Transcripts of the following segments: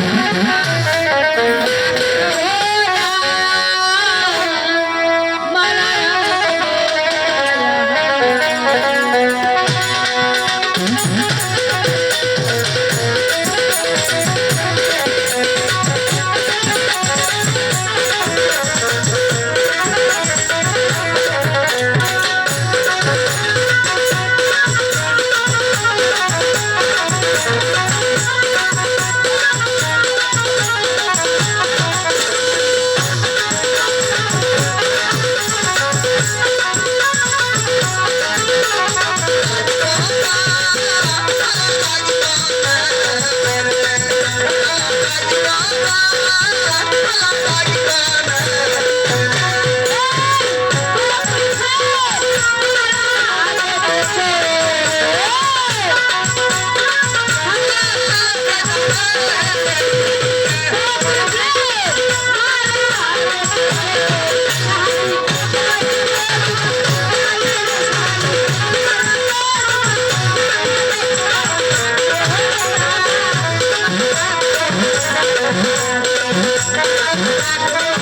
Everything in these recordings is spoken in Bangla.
Thank you.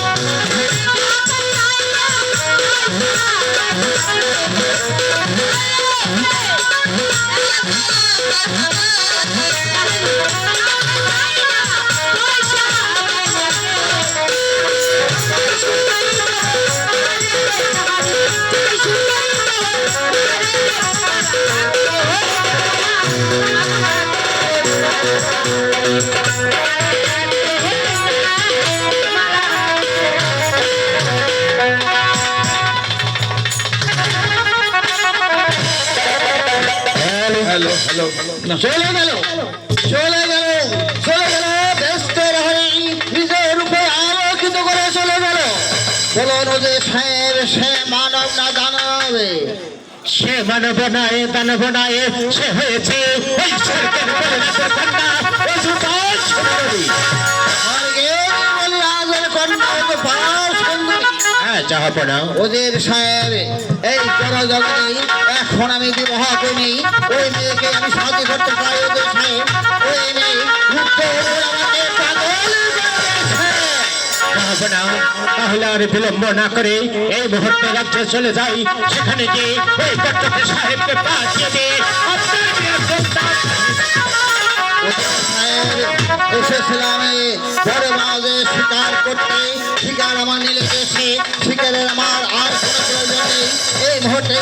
Thank you. Hello চলে গেল চলে গেল চলে গেল, ব্যস্ত হয়ে নিজের রূপে আলোকিত করে চলে গেল। বলুন যে সাহেব সে মানব না জানাবে সে মানব নয় দানব নয় সে হয়েছে। ওই স্বর্গের হ্যাঁ চাহাপনা। ওদের সাহেব এই এখন আমি বিবাহ করি ওই মেয়েকে আমি সাথে করতে পারি ওদের তাহলে আর বিলম্ব না করে এই মুহূর্তে রাজ্যে চলে যাই। সেখানে গিয়ে ওই সাহেবকে পাঠিয়ে দিয়ে এসেছিলাম শিকার করতে। শিকার আমার নিলে গেছে শিকারের আমার আর কোনো প্রয়োজন নেই এই মুহূর্তে